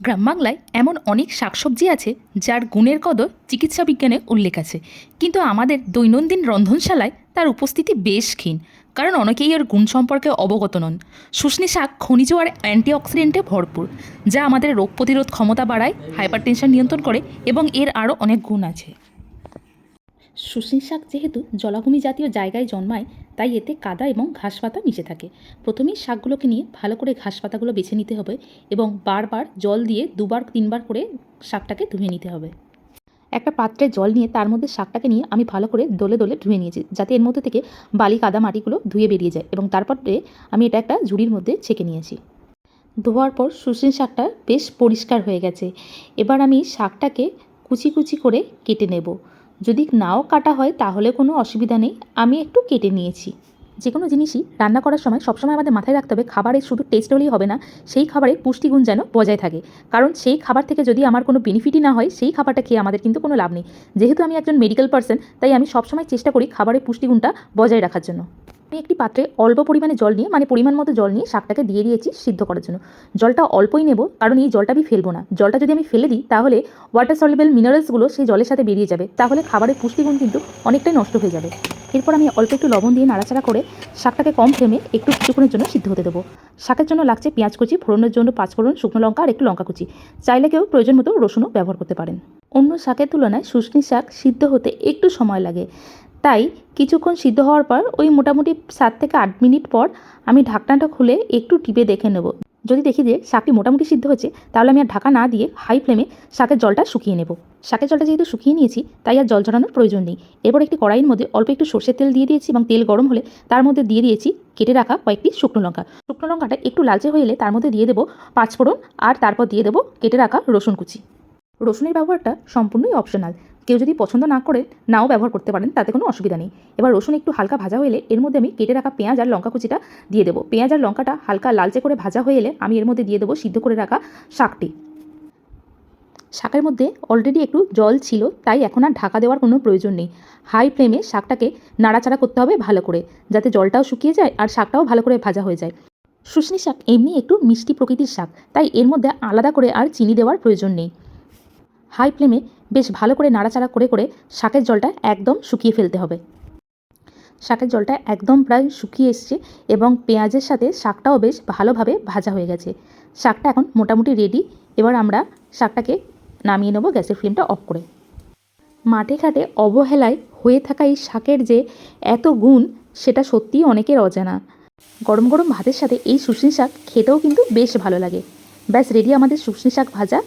গ্রাম বাংলায় এমন অনেক শাকসবজি আছে যার গুণের কদর চিকিৎসা বিজ্ঞানে উল্লেখ আছে। কিন্তু আমাদের দৈনন্দিন রন্ধনশালায় তার উপস্থিতি বেশ ক্ষীণ, কারণ অনেকেই এর গুণ সম্পর্কে অবগত নন। শুশনি শাক, খনিজ আর অ্যান্টিঅক্সিডেন্টে ভরপুর, যা আমাদের রোগ প্রতিরোধ ক্ষমতা বাড়ায়, হাইপারটেনশন নিয়ন্ত্রণ করে এবং এর আরও অনেক গুণ আছে। শুশনি শাক যেহেতু জলাভূমি জাতীয় জায়গায় জন্মায়, তাই এতে কাদা এবং ঘাস পাতা মিশে থাকে। প্রথমেই শাকগুলোকে নিয়ে ভালো করে ঘাস পাতাগুলো বেছে নিতে হবে এবং বারবার জল দিয়ে দুবার, তিনবার করে শাকটাকে ধুয়ে নিতে হবে। একটা পাত্রে জল নিয়ে তার মধ্যে শাকটাকে নিয়ে আমি ভালো করে দোলে দোলে ধুয়ে নিয়েছি, যাতে এর মধ্যে থেকে বালি, কাদা মাটিগুলো ধুয়ে বেরিয়ে যায় এবং তারপরে আমি এটা একটা ঝুড়ির মধ্যে ছেঁকে নিয়েছি। ধোয়ার পর শুশনি শাকটা বেশ পরিষ্কার হয়ে গেছে। এবার আমি শাকটাকে কুচি কুচি করে কেটে নেব। যদি নাও কাটা হয় তাহলে কোনো অসুবিধা নেই, আমি একটু কেটে নিয়েছি। যে কোনো জিনিসই রান্না করার সময় সবসময় আমাদের মাথায় রাখতে হবে, খাবারের শুধু টেস্ট হলেই হবে না, সেই খাবারের পুষ্টিগুণ যেন বজায় থাকে। কারণ সেই খাবার থেকে যদি আমার কোনো বেনিফিটই না হয়, সেই খাবারটা খেয়ে আমাদের কিন্তু কোনো লাভ নেই। যেহেতু আমি একজন মেডিকেল পার্সন তাই আমি সবসময় চেষ্টা করি খাবারের পুষ্টিগুণটা বজায় রাখার জন্য। আমি একটি পাত্রে অল্প পরিমাণে জল নিয়ে মানে পরিমাণ মতো জল নিয়ে শাকটাকে দিয়ে দিয়েছি সিদ্ধ করার জন্য। জলটা অল্পই নেব, কারণ এই জলটা আমি ফেলব না। জলটা যদি আমি ফেলে দিই, তাহলে ওয়াটার সলিবল মিনারেলসগুলো সেই জলের সাথে বেরিয়ে যাবে। তাহলে খাবারের পুষ্টিগুণ কিন্তু অনেকটাই নষ্ট হয়ে যাবে। এরপর আমি অল্প একটু লবণ দিয়ে নাড়াচাড়া করে শাকটাকে কম ফ্লেমে একটু কিছুক্ষণের জন্য সিদ্ধ হতে দেবো। শাকের জন্য লাগছে পেঁয়াজ কুচি, ফোড়নের জন্য পাঁচ ফোড়ন শুকনো লঙ্কা আর একটু লঙ্কা কুচি। চাইলে কেউ প্রয়োজন মতো রসুনও ব্যবহার করতে পারেন। অন্য শাকের তুলনায় শুশনি শাক সিদ্ধ হতে একটু সময় লাগে। তাই কিছুক্ষণ সিদ্ধ হওয়ার পর ওই মোটামুটি সাত থেকে আট মিনিট পর আমি ঢাকনাটা খুলে একটু টিপে দেখে নেব। যদি দেখি যে শাকটি মোটামুটি সিদ্ধ হচ্ছে তাহলে আমি আর ঢাকা না দিয়ে হাই ফ্লেমে শাকের জলটা শুকিয়ে নেব। শাকের জলটা যেহেতু শুকিয়ে নিয়েছি, তাই আর জল ঝরানোর প্রয়োজন নেই। এরপর একটি কড়াইয়ের মধ্যে অল্প একটু সর্ষের তেল দিয়ে দিয়েছি এবং তেল গরম হলে তার মধ্যে দিয়ে দিয়েছি কেটে রাখা কয়েকটি শুকনো লঙ্কা। শুকনো লঙ্কাটা একটু লালচে হয়ে এলে তার মধ্যে দিয়ে দেবো পাঁচফোড়ন আর তারপর দিয়ে দেবো কেটে রাখা রসুন কুচি। রসুনের ব্যবহারটা সম্পূর্ণই অপশনাল কেউ যদি পছন্দ না করে, নাও ব্যবহার করতে পারেন, তাতে কোনো অসুবিধা নেই। এবার রসুন একটু হালকা ভাজা হয়ে এলে, এর মধ্যে আমি কেটে রাখা পেঁয়াজ আর লঙ্কা কুচিটা দিয়ে দেবো। পেঁয়াজ আর লঙ্কাটা হালকা লালচে করে ভাজা হয়ে এলে, আমি এর মধ্যে দিয়ে দেবো সিদ্ধ করে রাখা শাকটি। শাকের মধ্যে অলরেডি একটু জল ছিল, তাই এখন আর ঢাকা দেওয়ার কোনো প্রয়োজন নেই। হাই ফ্লেমে শাকটাকে নাড়াচাড়া করতে হবে ভালো করে, যাতে জলটাও শুকিয়ে যায় আর শাকটাও ভালো করে ভাজা হয়ে যায়। শুশনি শাক এমনি একটু মিষ্টি প্রকৃতির শাক, তাই এর মধ্যে আলাদা করে আর চিনি দেওয়ার প্রয়োজন নেই। হাই ফ্লেমে বেশ ভালো করে নাড়াচাড়া করে করে শাকের জলটা একদম শুকিয়ে ফেলতে হবে। শাকের জলটা একদম প্রায় শুকিয়ে এসছে এবং পেঁয়াজের সাথে শাকটাও বেশ ভালোভাবে ভাজা হয়ে গেছে। শাকটা এখন মোটামুটি রেডি এবার আমরা শাকটাকে নামিয়ে নেব গ্যাসের ফ্লেমটা অফ করে। মাঠে ঘাটে অবহেলায় হয়ে থাকা এই শাকের যে এত গুণ, সেটা সত্যিই অনেকের অজানা। গরম গরম ভাতের সাথে এই শুশনি শাক খেতেও কিন্তু বেশ ভালো লাগে। ব্যাস রেডি আমাদের শুশনি শাক ভাজা।